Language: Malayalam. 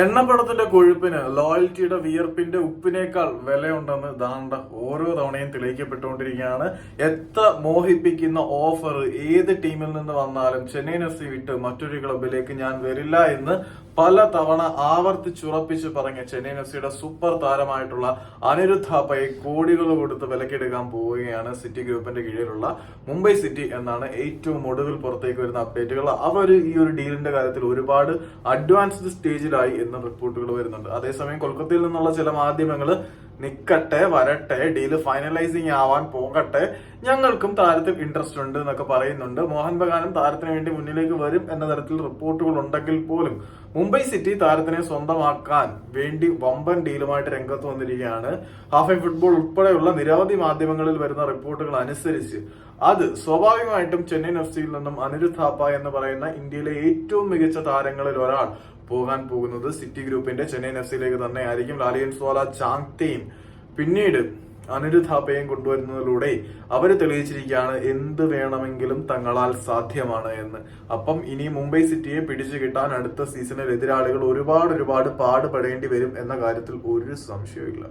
എണ്ണപ്പടത്തിന്റെ കൊഴുപ്പിന് ലോയൽറ്റിയുടെ വിയർപ്പിന്റെ ഉപ്പിനേക്കാൾ വിലയുണ്ടെന്ന് ദാണ്ട ഓരോ തവണയും തെളിയിക്കപ്പെട്ടുകൊണ്ടിരിക്കുകയാണ്. എത്ര മോഹിപ്പിക്കുന്ന ഓഫർ ഏത് ടീമിൽ നിന്ന് വന്നാലും ചെന്നൈയിൻ എഫ് സി വിട്ട് മറ്റൊരു ക്ലബിലേക്ക് ഞാൻ വരില്ല എന്ന് പല തവണ ആവർത്തിച്ചുറപ്പിച്ച് പറഞ്ഞ ചെന്നൈയിൻ എഫ് സിയുടെ സൂപ്പർ താരമായിട്ടുള്ള അനിരുദ്ധ പൈ കോടികൾ കൊടുത്ത് വിലക്കെടുക്കാൻ പോവുകയാണ് സിറ്റി ഗ്രൂപ്പിന്റെ കീഴിലുള്ള മുംബൈ സിറ്റി എന്നാണ് ഏറ്റവും ഒടുവിൽ പുറത്തേക്ക് വരുന്ന അപ്ഡേറ്റുകൾ അവർ ഈ ഒരു ഡീലിന്റെ കാര്യത്തിൽ ഒരുപാട് അഡ്വാൻസ്ഡ് സ്റ്റേജിലായി എന്ന റിപ്പോർട്ടുകൾ വരുന്നുണ്ട്. അതേസമയം കൊൽക്കത്തയിൽ നിന്നുള്ള ചില മാധ്യമങ്ങൾ നിക്കട്ടെ വരട്ടെ ഡീൽ ഫൈനലൈസിങ് ആവാൻ പോകട്ടെ ഞങ്ങൾക്കും താരത്തിൽ ഇൻട്രസ്റ്റ് ഉണ്ട് എന്നൊക്കെ പറയുന്നുണ്ട്. മോഹൻ ബഗാനും താരത്തിന് വേണ്ടി മുന്നിലേക്ക് വരും എന്ന തരത്തിൽ റിപ്പോർട്ടുകൾ ഉണ്ടെങ്കിൽ പോലും മുംബൈ സിറ്റി താരത്തിനെ സ്വന്തമാക്കാൻ വേണ്ടി വമ്പൻ ഡീലുമായിട്ട് രംഗത്ത് വന്നിരിക്കുകയാണ്. ഹാഫ് ഐ ഫുട്ബോൾ ഉൾപ്പെടെയുള്ള നിരവധി മാധ്യമങ്ങളിൽ വരുന്ന റിപ്പോർട്ടുകൾ അനുസരിച്ച് അത് സ്വാഭാവികമായിട്ടും ചെന്നൈയിൻ എഫ് സിയിൽ നിന്നും അനിരുദ്ധ എന്ന് പറയുന്ന ഇന്ത്യയിലെ ഏറ്റവും മികച്ച താരങ്ങളിൽ ഒരാൾ പോകാൻ പോകുന്നത് സിറ്റി ഗ്രൂപ്പിന്റെ ചെന്നൈ എഫ് സിയിലേക്ക് തന്നെ ആയിരിക്കും ലാലിയൻ സോല ചാങ്തയും പിന്നീട് അനിരുദ്ധ് ഥാപ്പയും കൊണ്ടുവരുന്നതിലൂടെ അവർ തെളിയിച്ചിരിക്കുകയാണ് എന്ത് വേണമെങ്കിലും തങ്ങളാൽ സാധ്യമാണ് എന്ന്. അപ്പം ഇനി മുംബൈ സിറ്റിയെ പിടിച്ചു കിട്ടാൻ അടുത്ത സീസണിൽ എതിരാളികൾ ഒരുപാട് ഒരുപാട് പാടുപെടേണ്ടി വരും എന്ന കാര്യത്തിൽ ഒരു സംശയവുമില്ല.